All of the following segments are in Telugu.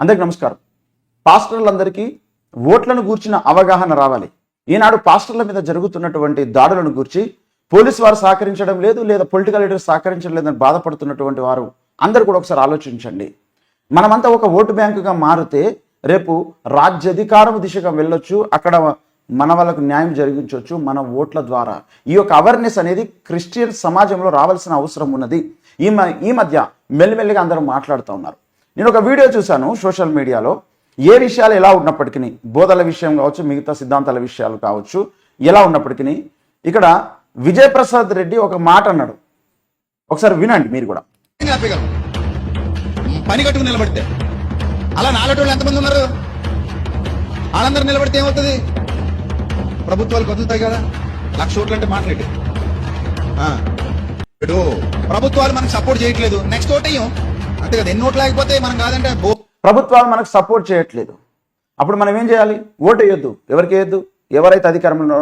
అందరికి నమస్కారం. పాస్టర్లందరికీ ఓట్లను గూర్చిన అవగాహన రావాలి. ఈనాడు పాస్టర్ల మీద జరుగుతున్నటువంటి దాడులను గూర్చి పోలీసు వారు సహకరించడం లేదు లేదా పొలిటికల్ లీడర్స్ సహకరించడం లేదని బాధపడుతున్నటువంటి వారు అందరు కూడా ఒకసారి ఆలోచించండి. మనమంతా ఒక ఓటు బ్యాంకుగా మారితే రేపు రాజ్యాధికారం దిశగా వెళ్ళొచ్చు అక్కడ మన వాళ్ళకు న్యాయం జరిగించవచ్చు మన ఓట్ల ద్వారా. ఈ యొక్క అవేర్నెస్ అనేది క్రిస్టియన్ సమాజంలో రావాల్సిన అవసరం ఉన్నది. ఈ మ ఈ మధ్య మెల్లిమెల్లిగా అందరూ మాట్లాడుతూ ఉన్నారు. నేను ఒక వీడియో చూశాను సోషల్ మీడియాలో. ఏ విషయాలు ఎలా ఉన్నప్పటికీ బోధల విషయం కావచ్చు మిగతా సిద్ధాంతాల విషయాలు కావచ్చు ఎలా ఉన్నప్పటికీ ఇక్కడ విజయప్రసాద్ రెడ్డి ఒక మాట అన్నాడు. ఒకసారి వినండి మీరు కూడా. పని కట్టుకుని నిలబడితే. అలా నాలుగు ఎంతమంది ఉన్నారు? వాళ్ళందరూ నిలబడితే ఏమవుతుంది? ప్రభుత్వాలు కదులుతాయి కదా లక్ష ఓట్లు అంటే మాట్లాడి. ప్రభుత్వాలు మనకు సపోర్ట్ చేయట్లేదు. నెక్స్ట్ ఓటేయం అంతే కదా ఎన్ని ఓట్లు లేకపోతే మనం కాదంటే ప్రభుత్వాలు మనకు సపోర్ట్ చేయట్లేదు. అప్పుడు మనం ఏం చేయాలి? ఓటు వేయొద్దు. ఎవరికి వేయద్దు? ఎవరైతే అధికారంలో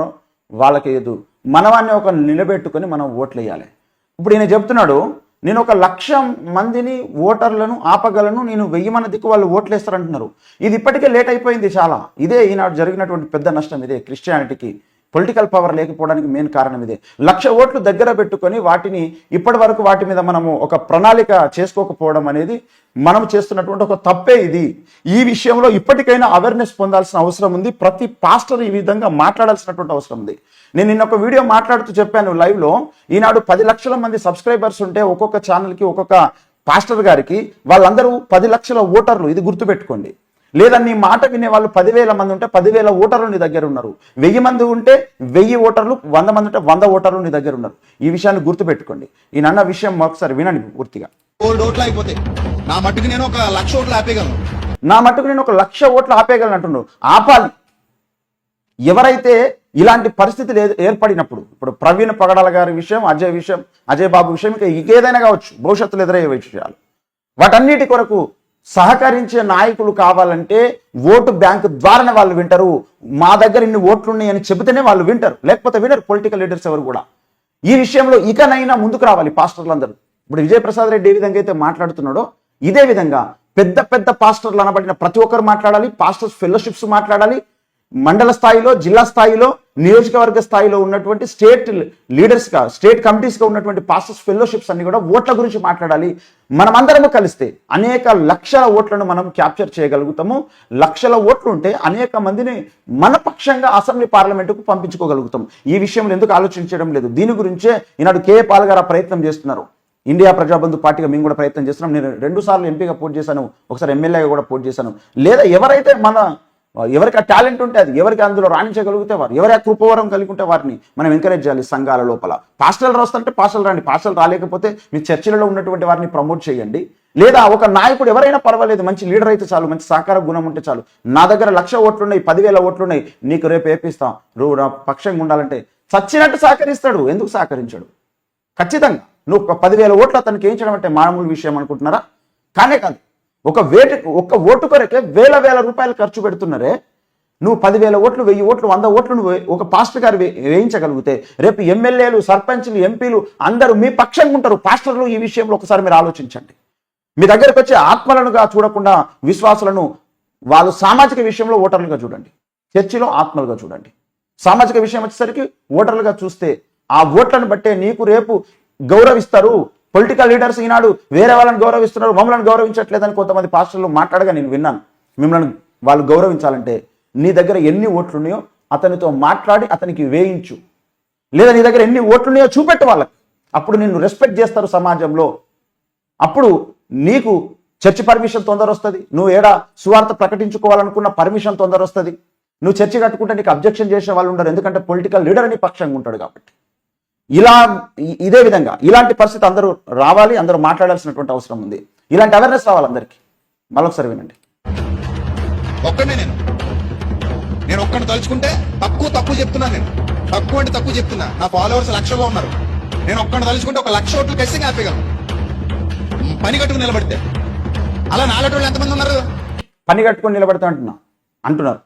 వాళ్ళకి వేయద్దు. మనవాన్ని ఒక నిలబెట్టుకొని మనం ఓట్లు వేయాలి. ఇప్పుడు ఈయన చెప్తున్నాడు నేను ఒక లక్ష మందిని ఓటర్లను ఆపగలను నేను వెయ్యి మందికి వాళ్ళు ఓట్లు వేస్తారంటున్నారు. ఇది ఇప్పటికే లేట్ అయిపోయింది చాలా. ఇదే ఈనాడు జరిగినటువంటి పెద్ద నష్టం ఇదే క్రిస్టియానిటీకి. పొలిటికల్ పవర్ లేకపోవడానికి మెయిన్ కారణం ఇదే. లక్ష ఓట్లు దగ్గర పెట్టుకొని వాటిని ఇప్పటి వరకు వాటి మీద మనము ఒక ప్రణాళిక చేసుకోకపోవడం అనేది మనం చేస్తున్నటువంటి ఒక తప్పే ఇది. ఈ విషయంలో ఇప్పటికైనా అవేర్నెస్ పొందాల్సిన అవసరం ఉంది. ప్రతి పాస్టర్ ఈ విధంగా మాట్లాడాల్సినటువంటి అవసరం ఉంది. నేను నిన్న ఒక వీడియో మాట్లాడుతూ చెప్పాను లైవ్లో ఈనాడు పది లక్షల మంది సబ్స్క్రైబర్స్ ఉంటే ఒక్కొక్క ఛానల్కి ఒక్కొక్క పాస్టర్ గారికి వాళ్ళందరూ పది లక్షల ఓటర్లు. ఇది గుర్తుపెట్టుకోండి. లేదా నీ మాట వినే వాళ్ళు పదివేల మంది ఉంటే పదివేల ఓటర్లు నీ దగ్గర ఉన్నారు. వెయ్యి మంది ఉంటే వెయ్యి ఓటర్లు వంద మంది ఉంటే వంద ఓటర్లు నీ దగ్గర ఉన్నారు. ఈ విషయాన్ని గుర్తుపెట్టుకోండి. ఈ నన్న విషయం ఒకసారి వినండి పూర్తిగా. ఓట్లు నా మట్టుకు నేను ఒక లక్ష ఓట్లు ఆపేయగలను. నా మట్టుకు నేను ఒక లక్ష ఓట్లు ఆపేయగలను అంటున్నాడు ఆపాలి. ఎవరైతే ఇలాంటి పరిస్థితులు ఏర్పడినప్పుడు ఇప్పుడు ప్రవీణ్ పగడాల గారి విషయం అజయ్ విషయం అజయ్ బాబు విషయం ఇంకా ఇంకేదైనా కావచ్చు భవిష్యత్తులో ఎదురయ్యే విషయాలు. వాటన్నిటి కొరకు సహకరించే నాయకులు కావాలంటే ఓటు బ్యాంకు ద్వారానే వాళ్ళు వింటారు. మా దగ్గర ఇన్ని ఓట్లు ఉన్నాయని చెబితేనే వాళ్ళు వింటారు. లేకపోతే వినరు పొలిటికల్ లీడర్స్ ఎవరు కూడా. ఈ విషయంలో ఇకనైనా ముందుకు రావాలి పాస్టర్లందరూ. ఇప్పుడు విజయప్రసాద్ రెడ్డి ఏ విధంగా అయితే మాట్లాడుతున్నాడో ఇదే విధంగా పెద్ద పెద్ద పాస్టర్లు అనబడిన ప్రతి ఒక్కరు మాట్లాడాలి పాస్టర్స్ ఫెలోషిప్స్ మాట్లాడాలి. మండల స్థాయిలో జిల్లా స్థాయిలో నియోజకవర్గ స్థాయిలో ఉన్నటువంటి స్టేట్ లీడర్స్గా స్టేట్ కమిటీస్గా ఉన్నటువంటి పాస్టర్స్ ఫెలోషిప్స్ అన్ని కూడా ఓట్ల గురించి మాట్లాడాలి. మనమందరము కలిస్తే అనేక లక్షల ఓట్లను మనం క్యాప్చర్ చేయగలుగుతాము. లక్షల ఓట్లు ఉంటే అనేక మందిని మన పక్షంగా అసెంబ్లీ పార్లమెంటుకు పంపించుకోగలుగుతాం. ఈ విషయంలో ఎందుకు ఆలోచించడం లేదు? దీని గురించే ఈనాడు కేఏ పాల్ గారు ప్రయత్నం చేస్తున్నారు. ఇండియా ప్రజాబంధు పార్టీగా మేము కూడా ప్రయత్నం చేస్తున్నాం. నేను రెండు సార్లు ఎంపీగా పోటీ చేశాను. ఒకసారి ఎమ్మెల్యేగా కూడా పోటీ చేశాను. లేదా ఎవరైతే మన ఎవరికి ఆ టాలెంట్ ఉంటే అది ఎవరికి అందులో రాణించగలిగితే వారు ఎవరి ఆ కృపవరం కలిగి ఉంటే వారిని మనం ఎంకరేజ్ చేయాలి సంఘాల లోపల. పాస్టల్ రాస్తుంటే పాస్టల్ రాండి. పాస్టల్ రాలేకపోతే మీ చర్చిలలో ఉన్నటువంటి వారిని ప్రమోట్ చేయండి. లేదా ఒక నాయకుడు ఎవరైనా పర్వాలేదు మంచి లీడర్ అయితే చాలు మంచి సహకార గుణం ఉంటే చాలు. నా దగ్గర లక్ష ఓట్లున్నాయి పదివేల ఓట్లున్నాయి నీకు రేపు ఏపిస్తాం. నువ్వు నా పక్షంగా ఉండాలంటే చచ్చినట్టు సహకరిస్తాడు. ఎందుకు సహకరించాడు? ఖచ్చితంగా. నువ్వు ఒక పదివేల ఓట్లు అతనికి వేయించడం అంటే మామూలు విషయం అనుకుంటున్నారా? కానే కాదు. ఒక వేటు ఒక ఓటు కొరకే వేల వేల రూపాయలు ఖర్చు పెడుతున్నారే. నువ్వు పదివేల ఓట్లు వెయ్యి ఓట్లు వంద ఓట్లు నువ్వు ఒక పాస్టర్ గారు వేయించగలిగితే రేపు ఎమ్మెల్యేలు సర్పంచ్లు ఎంపీలు అందరూ మీ పక్షంగా ఉంటారు. పాస్టర్లు ఈ విషయంలో ఒకసారి మీరు ఆలోచించండి. మీ దగ్గరకు వచ్చే ఆత్మలనుగా చూడకుండా విశ్వాసులను వాళ్ళు సామాజిక విషయంలో ఓటర్లుగా చూడండి. చర్చిలో ఆత్మలుగా చూడండి. సామాజిక విషయం వచ్చేసరికి ఓటర్లుగా చూస్తే ఆ ఓట్లను బట్టే నీకు రేపు గౌరవిస్తారు. పొలిటికల్ లీడర్స్ ఈనాడు వేరే వాళ్ళని గౌరవిస్తున్నారు మమ్మల్ని గౌరవించట్లేదని కొంతమంది పాస్టర్లు మాట్లాడగా నేను విన్నాను. మిమ్మల్ని వాళ్ళు గౌరవించాలంటే నీ దగ్గర ఎన్ని ఓట్లున్నాయో అతనితో మాట్లాడి అతనికి వేయించు. లేదా నీ దగ్గర ఎన్ని ఓట్లున్నాయో చూపెట్టు వాళ్ళకి. అప్పుడు నిన్ను రెస్పెక్ట్ చేస్తారు సమాజంలో. అప్పుడు నీకు చర్చి పర్మిషన్ తొందర వస్తుంది. నువ్వు ఏడా సువార్త ప్రకటించుకోవాలనుకున్న పర్మిషన్ తొందర వస్తుంది. నువ్వు చర్చి కట్టుకుంటే నీకు అబ్జెక్షన్ చేసే వాళ్ళు ఉండరు. ఎందుకంటే పొలిటికల్ లీడర్ అని పక్షంగా ఉంటాడు కాబట్టి. ఇలా ఇదే విధంగా ఇలాంటి పరిస్థితి అందరూ రావాలి అందరూ మాట్లాడాల్సినటువంటి అవసరం ఉంది. ఇలాంటి అవేర్నెస్ రావాలి అందరికీ. మరొకసారి వినండి. ఒక్కడే నేను. నేను ఒక్కడిని తలుచుకుంటే తక్కువ తక్కువ చెప్తున్నా నేను. తక్కువ అంటే తక్కువ చెప్తున్నా. నా ఫాలోవర్స్ లక్షగా ఉన్నారు. నేను ఒక్కడిని తలుచుకుంటే ఒక లక్ష ఓట్లు ఖచ్చితంగా ఆపేయగలను. పని కట్టుకుని నిలబడితే. అలా నాలుగు ఎంతమంది ఉన్నారు? పని కట్టుకొని నిలబడతా అంటున్నా. అంటున్నారు.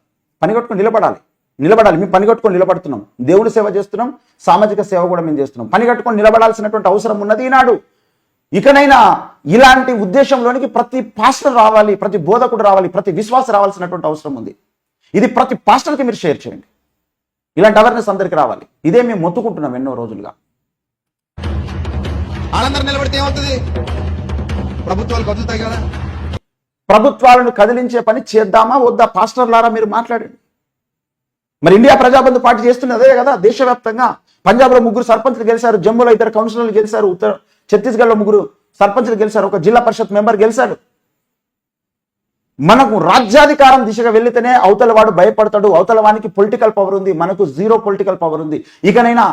పని కట్టుకొని నిలబడాలి. నిలబడాలి. మేము పని కట్టుకొని నిలబడుతున్నాం. దేవుని సేవ చేస్తున్నాం. సామాజిక సేవ కూడా మేము చేస్తున్నాం. పని కట్టుకొని నిలబడాల్సినటువంటి అవసరం ఉన్నది ఈనాడు. ఇకనైనా ఇలాంటి ఉద్దేశంలోనికి ప్రతి పాస్టర్ రావాలి ప్రతి బోధకుడు రావాలి ప్రతి విశ్వాస రావాల్సినటువంటి అవసరం ఉంది. ఇది ప్రతి పాస్టర్కి మీరు షేర్ చేయండి. ఇలాంటి అవేర్నెస్ అందరికీ రావాలి. ఇదే మేము మొత్తుకుంటున్నాం ఎన్నో రోజులుగా. వాళ్ళందరూ నిలబడితే ఏమవుతుంది? ప్రభుత్వాలు కదులుతాయి కదా. ప్రభుత్వాలను కదిలించే పని చేద్దామా వద్దా? పాస్టర్లారా మీరు మాట్లాడండి. మరి ఇండియా ప్రజాబంధు పార్టీ చేస్తున్నది అదే కదా దేశవ్యాప్తంగా. పంజాబ్లో ముగ్గురు సర్పంచ్లు గెలిచారు జమ్మూలో ఇద్దరు కౌన్సిలర్లు గెలిచారు ఉత్తర ఛత్తీస్గఢ్లో ముగ్గురు సర్పంచ్లు గెలిచారు ఒక జిల్లా పరిషత్ మెంబర్ గెలిచాడు. మనకు రాజ్యాధికారం దిశగా వెళితేనే అవతల వాడు భయపడతాడు అవతల వానికి పొలిటికల్ పవర్ ఉంది మనకు జీరో పొలిటికల్ పవర్ ఉంది. ఇకనైనా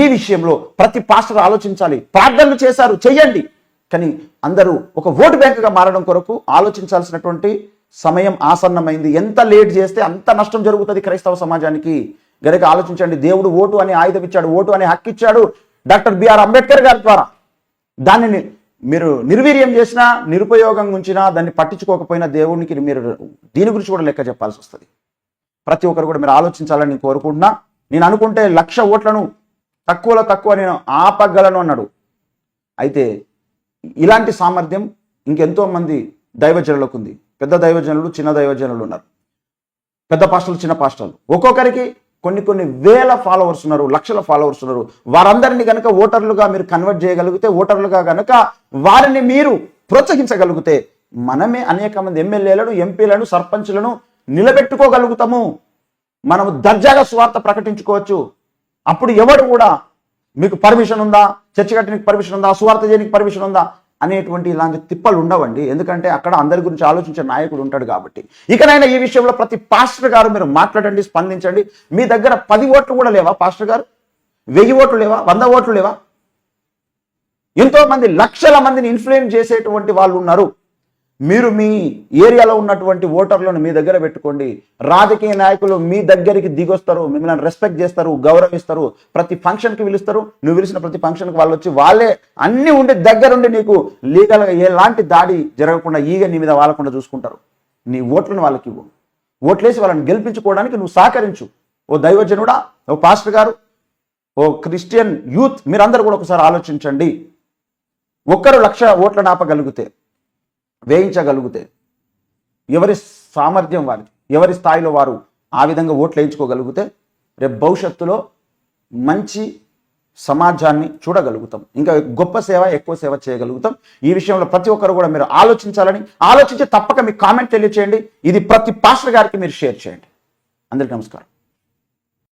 ఈ విషయంలో ప్రతి పాస్టర్ ఆలోచించాలి. ప్రార్థనలు చేశారు చెయ్యండి. కానీ అందరూ ఒక ఓటు బ్యాంకుగా మారడం కొరకు ఆలోచించాల్సినటువంటి సమయం ఆసన్నమైంది. ఎంత లేట్ చేస్తే అంత నష్టం జరుగుతుంది క్రైస్తవ సమాజానికి. గనక ఆలోచించండి దేవుడు ఓటు అని ఆయుధం ఇచ్చాడు ఓటు అని హక్కు ఇచ్చాడు డాక్టర్ బిఆర్ అంబేద్కర్ గారి ద్వారా. దానిని మీరు నిర్వీర్యం చేసినా నిరుపయోగం ఉంచినా దాన్ని పట్టించుకోకపోయినా దేవునికి మీరు దీని గురించి కూడా లెక్క చెప్పాల్సి వస్తుంది. ప్రతి ఒక్కరు కూడా మీరు ఆలోచించాలని నేను కోరుకుంటున్నా. నేను అనుకుంటే లక్ష ఓట్లను తక్కువలో తక్కువ నేను ఆపగలను అన్నాడు. అయితే ఇలాంటి సామర్థ్యం ఇంకెంతో మంది దైవజనులకు ఉంది. పెద్ద దైవజనులు చిన్న దైవజనులు ఉన్నారు. పెద్ద పాస్టర్లు చిన్న పాస్టర్లు. ఒక్కొక్కరికి కొన్ని కొన్ని వేల ఫాలోవర్స్ ఉన్నారు లక్షల ఫాలోవర్స్ ఉన్నారు. వారందరినీ కనుక ఓటర్లుగా మీరు కన్వర్ట్ చేయగలిగితే ఓటర్లుగా కనుక వారిని మీరు ప్రోత్సహించగలిగితే మనమే అనేక మంది ఎమ్మెల్యేలను ఎంపీలను సర్పంచ్లను నిలబెట్టుకోగలుగుతాము. మనము దర్జాగా స్వార్థ ప్రకటించుకోవచ్చు. అప్పుడు ఎవడు కూడా మీకు పర్మిషన్ ఉందా? చర్చ కట్టడానికి పర్మిషన్ ఉందా? సువార్త చేయడానికి పర్మిషన్ ఉందా? అనేటువంటి ఇలాంటి తిప్పలు ఉండవండి. ఎందుకంటే అక్కడ అందరి గురించి ఆలోచించే నాయకుడు ఉంటాడు కాబట్టి. ఇకనైనా ఈ విషయంలో ప్రతి పాస్టర్ గారు మీరు మాట్లాడండి స్పందించండి. మీ దగ్గర పది ఓట్లు కూడా లేవా పాస్టర్ గారు? వెయ్యి ఓట్లు లేవా? వంద ఓట్లు లేవా? ఎంతో మంది లక్షల మందిని ఇన్ఫ్లుయెన్స్ చేసేటువంటి వాళ్ళు ఉన్నారు. మీరు మీ ఏరియాలో ఉన్నటువంటి ఓటర్లను మీ దగ్గర పెట్టుకోండి. రాజకీయ నాయకులు మీ దగ్గరికి దిగొస్తారు మిమ్మల్ని రెస్పెక్ట్ చేస్తారు గౌరవిస్తారు. ప్రతి ఫంక్షన్కి పిలుస్తారు. నువ్వు పిలిచిన ప్రతి ఫంక్షన్కి వాళ్ళు వచ్చి వాళ్ళే అన్నీ ఉండి దగ్గరుండి నీకు లీగల్గా ఎలాంటి దాడి జరగకుండా ఈగ నీ మీద వాళ్ళకుండా చూసుకుంటారు. నీ ఓట్లను వాళ్ళకి ఇవ్వు. ఓట్లేసి వాళ్ళని గెలిపించుకోవడానికి నువ్వు సహకరించు. ఓ దైవజనుడా ఓ పాస్టర్ గారు ఓ క్రిస్టియన్ యూత్ మీరందరూ కూడా ఒకసారి ఆలోచించండి. ఒక్కరు లక్ష ఓట్లను ఆపగలిగితే వేయించగలిగితే ఎవరి సామర్థ్యం వారి ఎవరి స్థాయిలో వారు ఆ విధంగా ఓట్లు వేయించుకోగలిగితే రేపు భవిష్యత్తులో మంచి సమాజాన్ని చూడగలుగుతాం. ఇంకా గొప్ప సేవ ఎక్కువ సేవ చేయగలుగుతాం. ఈ విషయంలో ప్రతి ఒక్కరు కూడా మీరు ఆలోచించాలని ఆలోచించి తప్పక మీ కామెంట్ తెలియచేయండి. ఇది ప్రతి పాస్టర్ గారికి మీరు షేర్ చేయండి. అందరికీ నమస్కారం.